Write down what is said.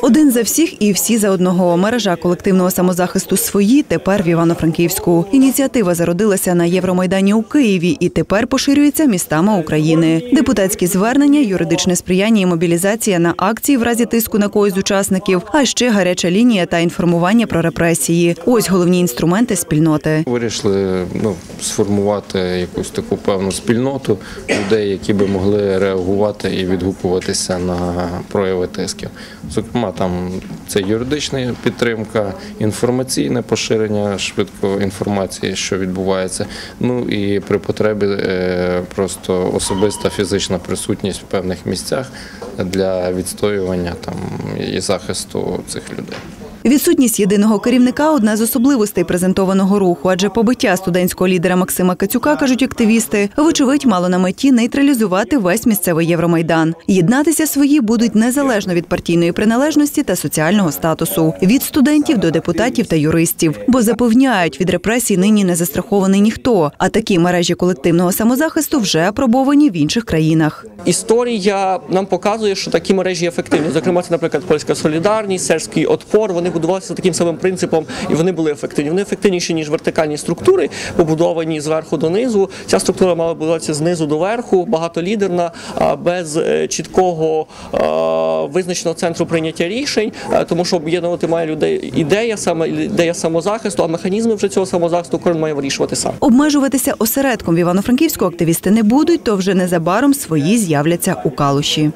Один за всіх і всі за одного. Мережа колективного самозахисту свої тепер в Івано-Франківську. Ініціатива зародилася на Євромайдані у Києві і тепер поширюється містами України. Депутатські звернення, юридичне сприяння і мобілізація на акції в разі тиску на когось з учасників, а ще гаряча лінія та інформування про репресії. Ось головні інструменти спільноти. Вирішили ну, сформувати якусь таку певну спільноту людей, які би могли реагувати і відгукуватися на прояви тисків. Зокрема, там це юридична підтримка, інформаційне поширення швидко інформації, що відбувається. Ну і при потребі е, просто особиста фізична присутність в певних місцях для відстоювання там і захисту цих людей. Відсутність єдиного керівника одна з особливостей презентованого руху, адже побиття студентського лідера Максима Кацюка, кажуть активісти, вочевидь мало на меті нейтралізувати весь місцевий Євромайдан. Єднатися свої будуть незалежно від партійної приналежності та соціального статусу, від студентів до депутатів та юристів, бо запевняють, від репресій нині не застрахований ніхто. А такі мережі колективного самозахисту вже апробовані в інших країнах. Історія нам показує, що такі мережі ефективні. Зокрема, це, наприклад, польська солідарність, сербський отпор. Вони будувалися таким самим принципом, і вони були ефективні. Вони ефективніші ніж вертикальні структури, побудовані зверху донизу. Ця структура мала будуватися знизу до верху, багатолідерна, без е, чіткого визначеного центру прийняття рішень, е, тому що об'єднувати має людей ідея, саме ідея самозахисту, а механізми вже цього самозахисту кожен має вирішувати сам. Обмежуватися осередком в Івано-Франківську активісти не будуть, то вже незабаром свої з'являться у Калуші.